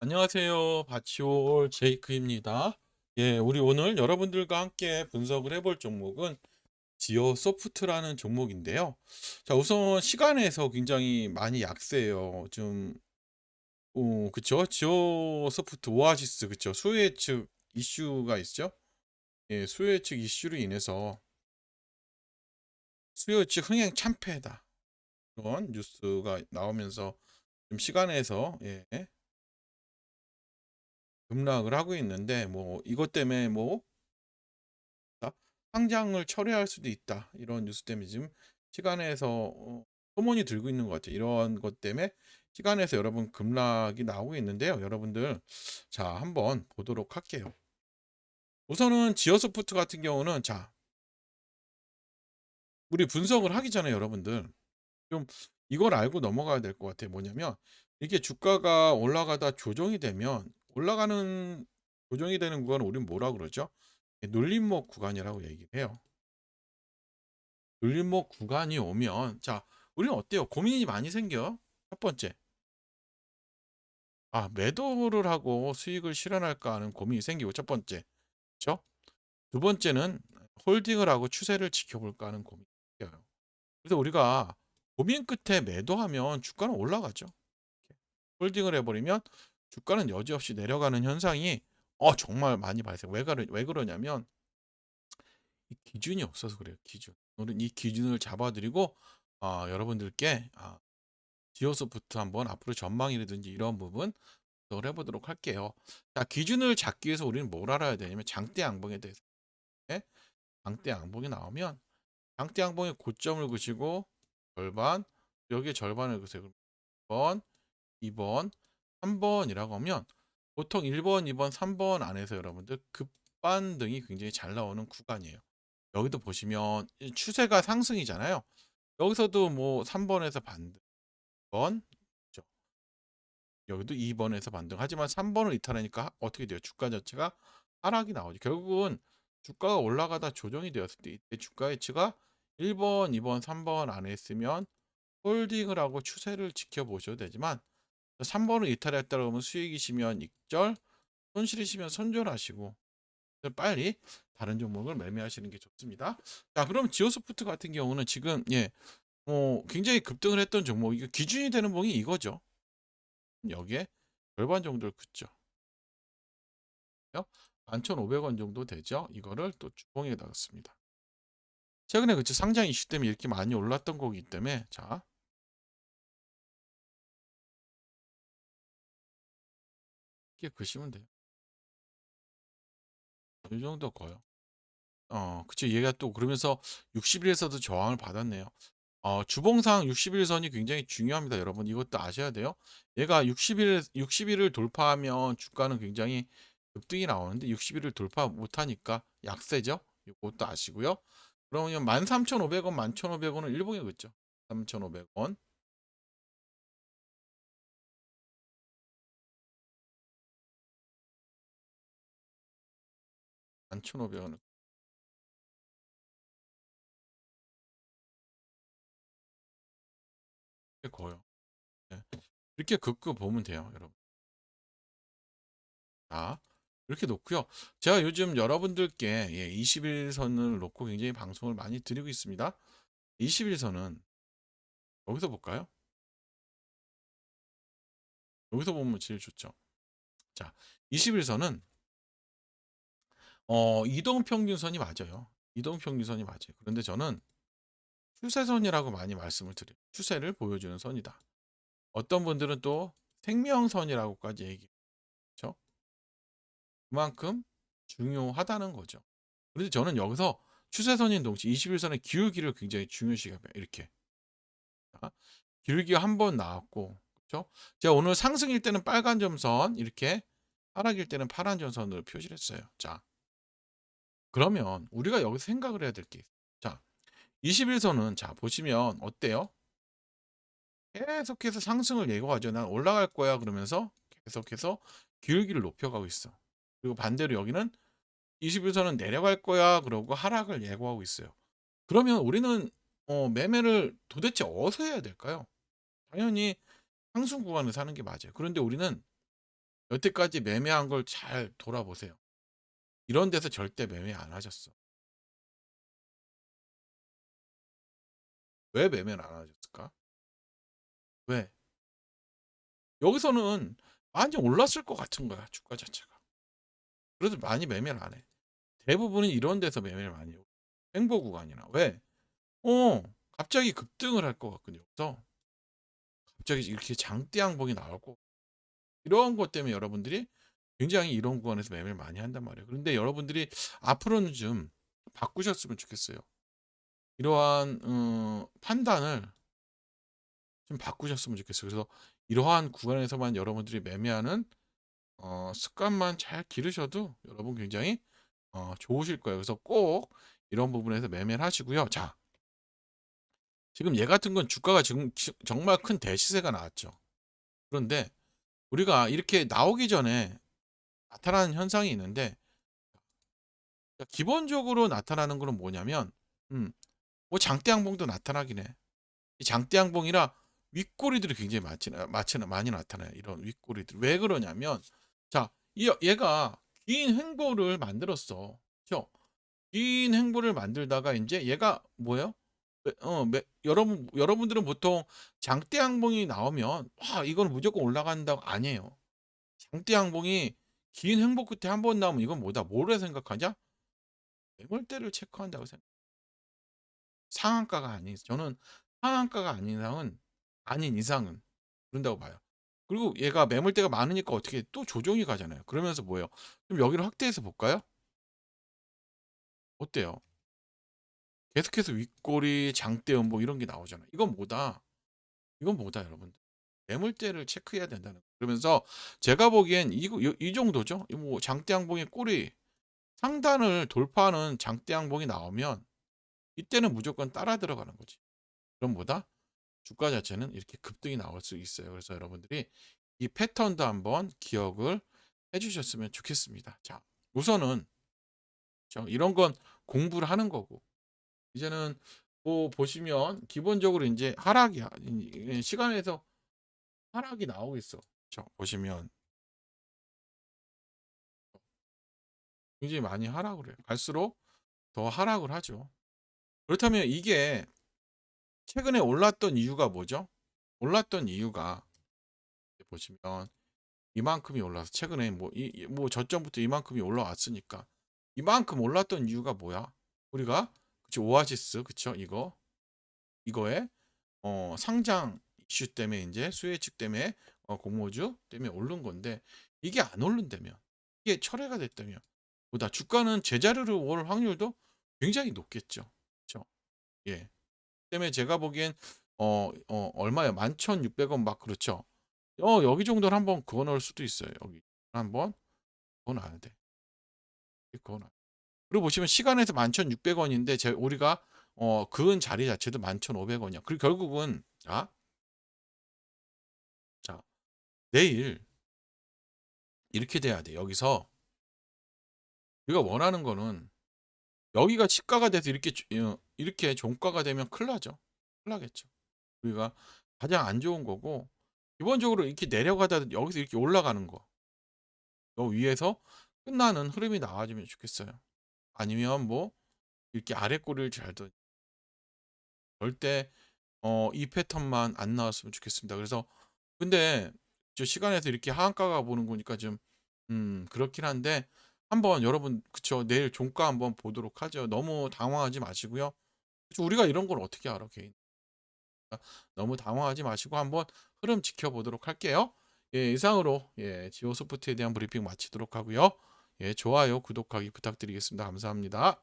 안녕하세요. 바치올 제이크입니다. 예, 우리 오늘 여러분들과 함께 분석을 해볼 종목은 지오 소프트라는 종목인데요. 자, 우선 시간에서 굉장히 많이 약세예요. 좀, 어, 그쵸? 지오 소프트 오아시스, 그쵸? 수혜 측 이슈가 있죠? 예, 수혜 측 이슈로 인해서 수요 측 흥행 참패다. 그런 뉴스가 나오면서 좀 시간에서, 예, 급락을 하고 있는데, 뭐, 이것 때문에 뭐, 다 상장을 철회할 수도 있다. 이런 뉴스 때문에 지금 시간에서 어, 소문이 들고 있는 것 같아요. 이런 것 때문에 시간에서 여러분 급락이 나오고 있는데요. 여러분들 자 한번 보도록 할게요. 우선은 지어소프트 같은 경우는 자 우리 분석을 하기 전에 여러분들 좀 이걸 알고 넘어가야 될 것 같아요. 뭐냐면 이게 주가가 올라가다 조정이 되면 올라가는 조정이 되는 구간을 우리는 뭐라 그러죠? 눌림목 구간이라고 얘기를 해요. 눌림목 구간이 오면 자 우리는 어때요? 고민이 많이 생겨. 첫 번째 아 매도를 하고 수익을 실현할까 하는 고민이 생기고 첫 번째 그렇죠? 두 번째는 홀딩을 하고 추세를 지켜볼까 하는 고민이 생겨요. 그래서 우리가 고민 끝에 매도하면 주가는 올라가죠. 홀딩을 해버리면 주가는 여지없이 내려가는 현상이 어 정말 많이 발생. 왜, 그러, 왜 그러냐면 이 기준이 없어서 그래요. 기준. 오늘은 이 기준을 잡아드리고 아, 여러분들께 아, 지오소프트 한번 앞으로 전망이라든지 이런 부분 더 해보도록 할게요. 자 기준을 잡기 위해서 우리는 뭘 알아야 되냐면 장대 양봉에 대해서 네? 장대 양봉이 나오면 장대 양봉의 고점을 그시고 절반 여기에 절반을 그세요. 1번, 2번, 3번이라고 하면 보통 1번, 2번, 3번 안에서 여러분들 급반등이 굉장히 잘 나오는 구간이에요. 여기도 보시면 이 추세가 상승이잖아요. 여기서도 뭐 3번에서 반등, 2번, 그죠? 여기도 2번에서 반등. 하지만 3번을 이탈하니까 어떻게 돼요? 주가 자체가 하락이 나오죠. 결국은 주가가 올라가다 조정이 되었을 때 이때 주가 가치가 1번, 2번, 3번 안에 있으면 홀딩을 하고 추세를 지켜보셔도 되지만 3번을 이탈했다 그러면 수익이 시면 익절, 손실이 시면 손절하시고 빨리 다른 종목을 매매하시는 게 좋습니다. 자, 그럼 지오소프트 같은 경우는 지금 예, 뭐 굉장히 급등을 했던 종목 이거 기준이 되는 봉이 이거죠. 여기에 절반 정도를 긋죠. 11,500원 정도 되죠. 이거를 또 주봉에 나갔습니다. 최근에 그쵸 상장 이슈 때문에 이렇게 많이 올랐던 거기 때문에 자 게 그시면 돼요. 이 정도 거요. 어, 그쵸. 얘가 또 그러면서 60일에서도 저항을 받았네요. 어, 주봉상 60일선이 굉장히 중요합니다, 여러분. 이것도 아셔야 돼요. 얘가 60일, 60일을 돌파하면 주가는 굉장히 급등이 나오는데 60일을 돌파 못하니까 약세죠. 이것도 아시고요. 그러면 13,500원, 11,500원은 일봉에 긋죠. 3,500원. 11,500원은 꽤 거요. 네. 이렇게 긋고 보면 돼요, 여러분. 자, 이렇게 놓고요. 제가 요즘 여러분들께 예, 21선을 놓고 굉장히 방송을 많이 드리고 있습니다. 21선은 여기서 볼까요? 여기서 보면 제일 좋죠. 자, 21선은 어, 이동 평균선이 맞아요. 이동 평균선이 맞아요. 그런데 저는 추세선이라고 많이 말씀을 드려요. 추세를 보여주는 선이다. 어떤 분들은 또 생명선이라고까지 얘기해요. 그렇죠? 그만큼 중요하다는 거죠. 그런데 저는 여기서 추세선인 동시에 21선의 기울기를 굉장히 중요시 합니다. 이렇게. 자, 기울기가 한 번 나왔고, 그렇죠? 제가 오늘 상승일 때는 빨간 점선, 이렇게 하락일 때는 파란 점선으로 표시를 했어요. 자, 그러면 우리가 여기서 생각을 해야 될 게 있어요. 자, 21선은 자, 보시면 어때요? 계속해서 상승을 예고하죠. 난 올라갈 거야 그러면서 계속해서 기울기를 높여가고 있어. 그리고 반대로 여기는 21선은 내려갈 거야 그러고 하락을 예고하고 있어요. 그러면 우리는 어, 매매를 도대체 어디서 해야 될까요? 당연히 상승 구간을 사는 게 맞아요. 그런데 우리는 여태까지 매매한 걸 잘 돌아보세요. 이런 데서 절대 매매 안 하셨어. 왜 매매를 안 하셨을까? 왜? 여기서는 많이 올랐을 것 같은 거야, 주가 자체가. 그래도 많이 매매를 안 해. 대부분은 이런 데서 매매를 많이 해요. 행보 구간이나. 왜? 어, 갑자기 급등을 할 것 같거든요. 그래서 갑자기 이렇게 장대 양봉이 나올 거. 이런 것 때문에 여러분들이 굉장히 이런 구간에서 매매를 많이 한단 말이에요. 그런데 여러분들이 앞으로는 좀 바꾸셨으면 좋겠어요. 이러한 어, 판단을 좀 바꾸셨으면 좋겠어요. 그래서 이러한 구간에서만 여러분들이 매매하는 어, 습관만 잘 기르셔도 여러분 굉장히 어, 좋으실 거예요. 그래서 꼭 이런 부분에서 매매를 하시고요. 자, 지금 얘 같은 건 주가가 지금 지- 정말 큰 대시세가 나왔죠. 그런데 우리가 이렇게 나오기 전에 나타나는 현상이 있는데 기본적으로 나타나는 거는 뭐냐면 음, 뭐 장대양봉도 나타나긴 해. 이 장대양봉이라 윗꼬리들이 굉장히 많지, 많지, 많이 나타나요. 이런 윗꼬리들. 왜 그러냐면 자, 이, 얘가 긴 행보를 만들었어. 그죠? 긴 행보를 만들다가 이제 얘가 뭐예요? 매- 어, 매- 여러분 여러분들은 보통 장대 양봉이 나오면 와 이건 무조건 올라간다고 아니에요. 장대 양봉이 긴 행보 끝에 한 번 나오면 이건 뭐다? 뭐라 생각하냐? 매물대를 체크한다고 생각. 상한가가 아닌 저는 상한가가 아닌 이상은 아닌 이상은 그런다고 봐요. 그리고 얘가 매물대가 많으니까 어떻게 또 조정이 가잖아요. 그러면서 뭐예요? 좀 여기를 확대해서 볼까요? 어때요? 계속해서 윗꼬리, 장대 음봉 이런 게 나오잖아요. 이건 뭐다? 이건 뭐다, 여러분? 매물대를 체크해야 된다는. 거. 그러면서 제가 보기엔 이, 이, 이 정도죠. 이뭐 장대 양봉의 꼬리 상단을 돌파하는 장대 양봉이 나오면 이때는 무조건 따라 들어가는 거지. 그럼 뭐다? 주가 자체는 이렇게 급등이 나올 수 있어요. 그래서 여러분들이 이 패턴도 한번 기억을 해주셨으면 좋겠습니다. 자, 우선은 저 이런 건 공부를 하는 거고 이제는 뭐 보시면 기본적으로 이제 하락이야. 시간에서 하락이 나오고 있어. 저 보시면 굉장히 많이 하락을 해요. 갈수록 더 하락을 하죠. 그렇다면 이게 최근에 올랐던 이유가 뭐죠? 올랐던 이유가 보시면 이만큼이 올라서 최근에 뭐 이 뭐 저점부터 이만큼이 올라왔으니까 이만큼 올랐던 이유가 뭐야? 우리가 그쵸 오아시스 그쵸 이거 이거에 어 상장 이슈 때문에 이제 수혜 측 때문에 어 공모주 때문에 오른 건데 이게 안 오른다면 이게 철회가 됐다면 보다 주가는 제자리로 올 확률도 굉장히 높겠죠. 그쵸? 예. 때문에 제가 보기엔 어, 어 얼마야? 11,600원 막 그렇죠. 어 여기 정도는 한번 그어 넣을 수도 있어요. 여기 한번 그어 놔야 돼. 그어 놔. 그리고 보시면 시간에서 11,600원인데 제 우리가 어 그은 자리 자체도 11,500원이야. 그리고 결국은 자, 자 내일 이렇게 돼야 돼. 여기서 우리가 원하는 거는 여기가 치가가 돼서 이렇게 주- 어, 이렇게 종가가 되면 큰일 나죠. 큰일 나겠죠. 우리가 가장 안 좋은 거고 기본적으로 이렇게 내려가다 여기서 이렇게 올라가는 거. 요 위에서 끝나는 흐름이 나와주면 좋겠어요. 아니면 뭐 이렇게 아래 꼬리를 잘 둬. 절대 어, 이 패턴만 안 나왔으면 좋겠습니다. 그래서 근데 저 시간에서 이렇게 하한가 가 보는 거니까 좀 음, 그렇긴 한데 한번 여러분 그쵸 내일 종가 한번 보도록 하죠. 너무 당황하지 마시고요. 우리가 이런 걸 어떻게 알아 개인? 너무 당황하지 마시고 한번 흐름 지켜보도록 할게요. 예, 이상으로 예, 지오소프트에 대한 브리핑 마치도록 하고요. 예, 좋아요, 구독하기 부탁드리겠습니다. 감사합니다.